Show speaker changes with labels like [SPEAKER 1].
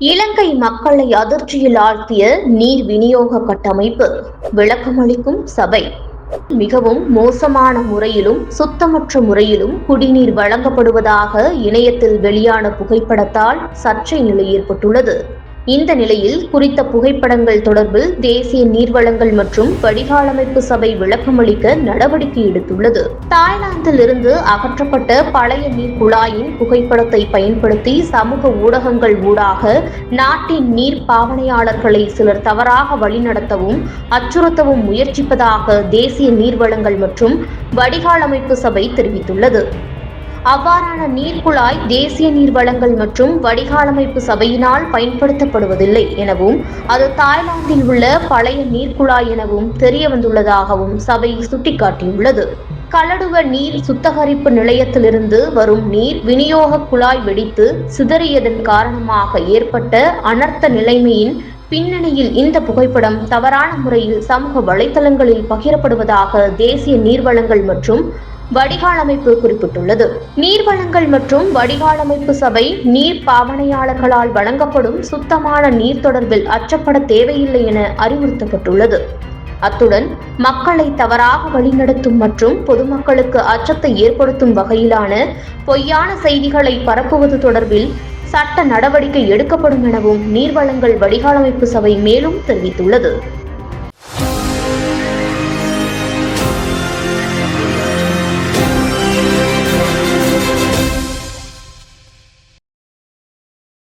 [SPEAKER 1] இலங்கை மக்களை அதிர்ச்சியில் ஆழ்த்திய நீர் விநியோக கட்டமைப்பு விளக்கமளிக்கும் சபை. மிகவும் மோசமான முறையிலும் சுத்தமற்ற முறையிலும் குடிநீர் வழங்கப்படுவதாக இணையத்தில் வெளியான புகைப்படத்தால் சர்ச்சை நிலை ஏற்பட்டுள்ளது. இந்த நிலையில் குறித்த புகைப்படங்கள் தொடர்பில் தேசிய நீர்வளங்கள் மற்றும் வடிகாலமைப்பு சபை விளக்கமளிக்க நடவடிக்கை எடுத்துள்ளது. தாய்லாந்தில் இருந்து அகற்றப்பட்ட பழைய நீர் குழாயின் புகைப்படத்தை பயன்படுத்தி சமூக ஊடகங்கள் ஊடாக நாட்டின் நீர் பாவனையாளர்களை சிலர் தவறாக வழிநடத்தவும் அச்சுறுத்தவும் முயற்சிப்பதாக தேசிய நீர்வளங்கள் மற்றும் வடிகாலமைப்பு சபை தெரிவித்துள்ளது. அவ்வாறான நீர்க்குழாய் தேசிய நீர் வளங்கள் மற்றும் வடிகாலமைப்பு சபையினால் பயன்படுத்தப்படுவதில்லை எனவும் அது தாய்லாந்தில் உள்ள பழைய நீர்க்குழாய் எனவும் தெரிய வந்துள்ளதாகவும் சபை சுட்டிக்காட்டியுள்ளது. கலடுவ நீர் சுத்தகரிப்பு நிலையத்திலிருந்து வரும் நீர் விநியோக குழாய் வெடித்து சிதறியதன் காரணமாக ஏற்பட்ட அனர்த்த நிலைமையின் பின்னணியில் இந்த புகைப்படம் தவறான முறையில் சமூக வலைதளங்களில் பகிரப்படுவதாக தேசிய நீர்வளங்கள் மற்றும் வடிகாலமைப்பு குறிப்பிட்டுள்ளது. நீர்வளங்கள் மற்றும் வடிகாலமைப்பு சபை நீர் பாவனையாளர்களால் வழங்கப்படும் சுத்தமான நீர் தொடர்பில் அச்சப்பட தேவையில்லை என அறிவுறுத்தப்பட்டுள்ளது. அத்துடன் மக்களை தவறாக வழிநடத்தும் மற்றும் பொதுமக்களுக்கு அச்சத்தை ஏற்படுத்தும் வகையிலான பொய்யான செய்திகளை பரப்புவது தொடர்பில் சட்ட நடவடிக்கை எடுக்கப்படும் எனவும் நீர்வளங்கள் வடிகாலமைப்பு சபை மேலும் தெரிவித்துள்ளது.